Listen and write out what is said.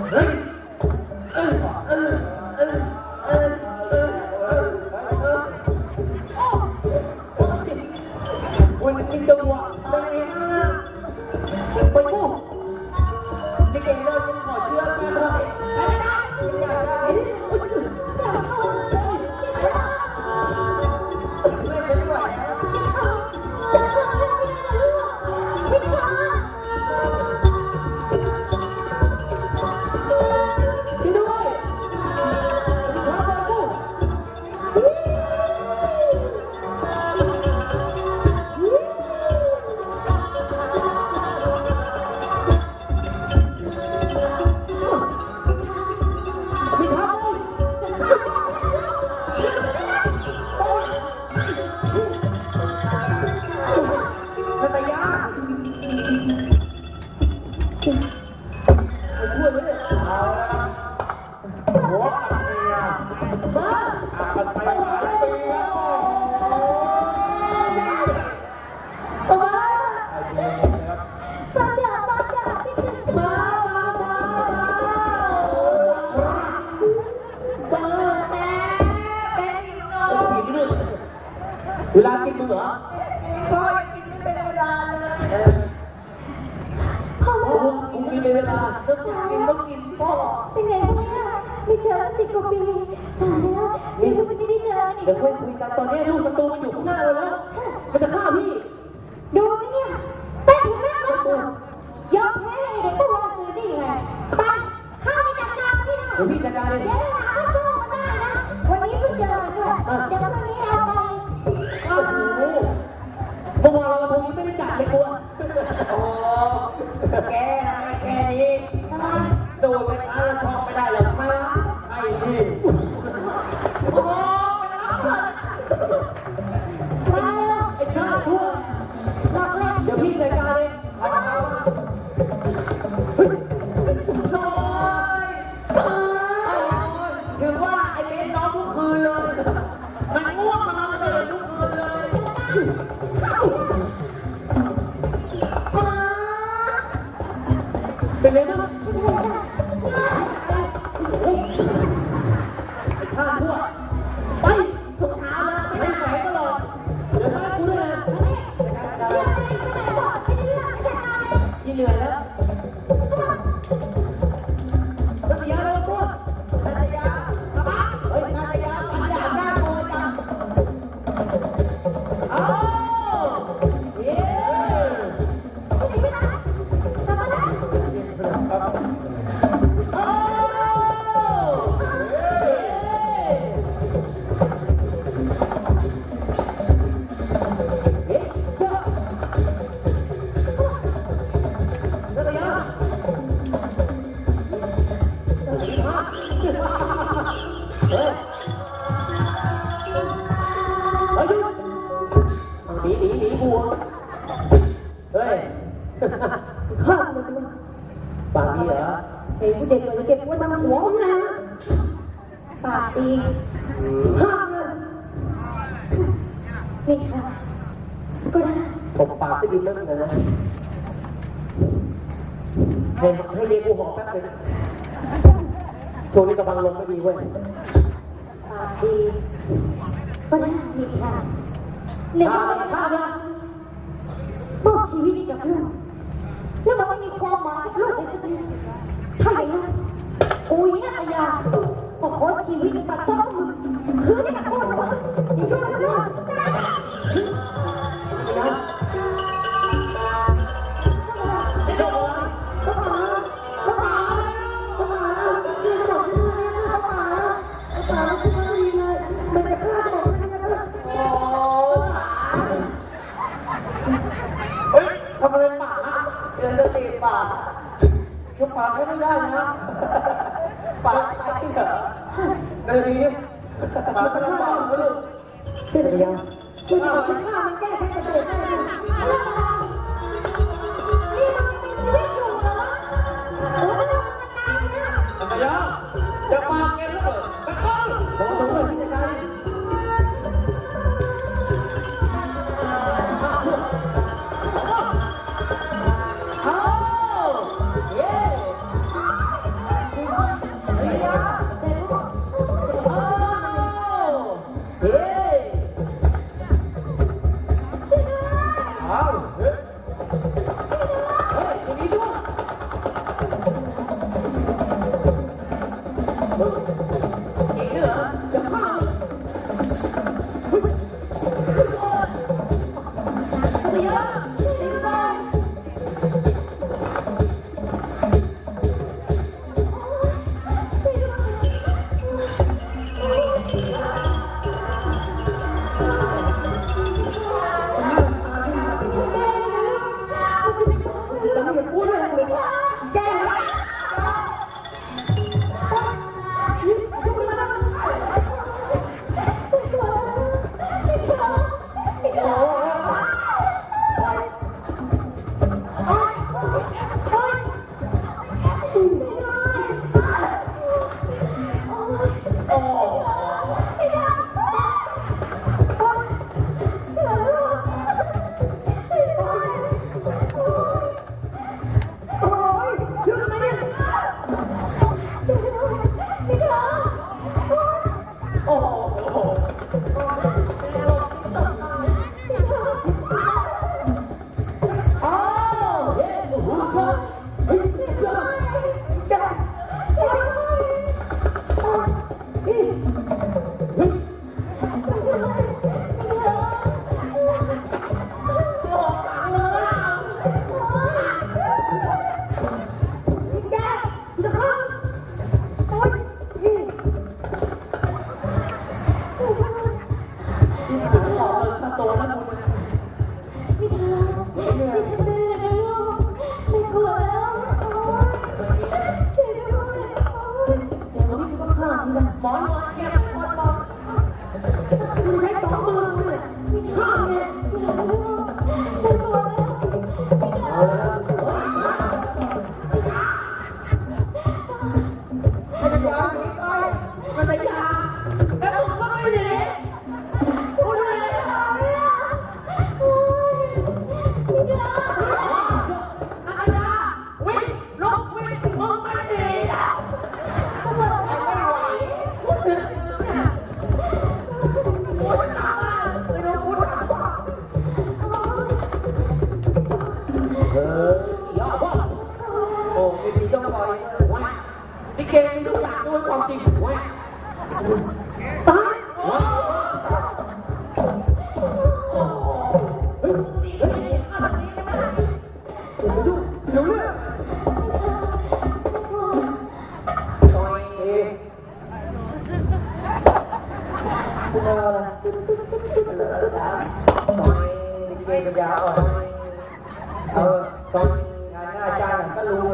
เเวลากินมึงเหรอพ่อยังกินไม่เป็นเวลาเลยเออพ่อกูกินเป็นเวลาต้องกินต้องกินพ่อเป็นไงบ้างเนี่ยไม่เจอมาสิบกว่าปีตายแล้วนี่รู้สึกไม่ได้เจออีกเดี๋ยวค่อยคุยกันตอนนี้ลูกศัตรูมันอยู่ข้างหน้าเราแล้ว มันจะฆ่าพี่ ดูสิเนี่ยเป็นถึงแม่ก็ยอมแพ้เลยเด็กตัวซื้อดีไงไปข้าไปจัดการที่นั่นเดี๋ยวพี่จัดการเองเดี๋ยวเวลาก็สู้กันได้นะ วันนี้เพิ่งเจอด้วยเดี๋ยวพรุ่งนี้เอาไปโอ้โห เมื่อวานเราทงยังไม่ได้จัดเลยกลัวโอ้แกอะไรแค่นี้ดูไปครั้งละชอบไม่ได้หรอกมาให้ดิโอ้เป็นล้านเลยมาแล้วไอ้ข้าทั่วหลอกเล่นเดี๋ยวพี่จัดการ เป็นไบัวเฮ้ยข้ามเลยสิปากดีเหรอไอ้ผู้เด็กเลยเก็บไว้ทำหัวมึงนะปากดีข้ามเลยนี่ค่ะก็ได้ผมปากก็ดีแล้วเหมือนกันนะให้ให้เรียกกูหอแป๊บนึงช่วงนี้กำลังลงไม่ดีเว้ยปากดีก็ได้นี่ค่ะเลี้ยงข้าไม่มาได้ข้ามนะ มอบชีวิตให้กับลูกแล้วมันไม่มีความหมายกับลูกเลยสักนิดถ้าอย่างนั้นกูยินาตยาก็ขอชีวิตมันต้องมึงคือได้กับกูนะวะอย่ายุ่งกับกนะไอ้โดนป้าป๋าป้าป๋าป้าป๋าช่วยบอกให้ด้วยนะป้าป๋าป้าป๋าช่วยดีเลยมันจะฆ่าผมนะ ปากใช้ไม่ได้นะ ปากใครเหรอในนี้ปากก็ลำบากนะลูกเจ้าพยาคุณจะเอาฉันฆ่ามันแก้แค้ ลิเกมีทุกอย่างด้วยความจริงผมว่ตายเยเฮ้เดี๋ยวเรื่องอยเองคุณเอาอะไรลิเกปัญญาอ่อเออตอนงานหน้าจ้างก็รู้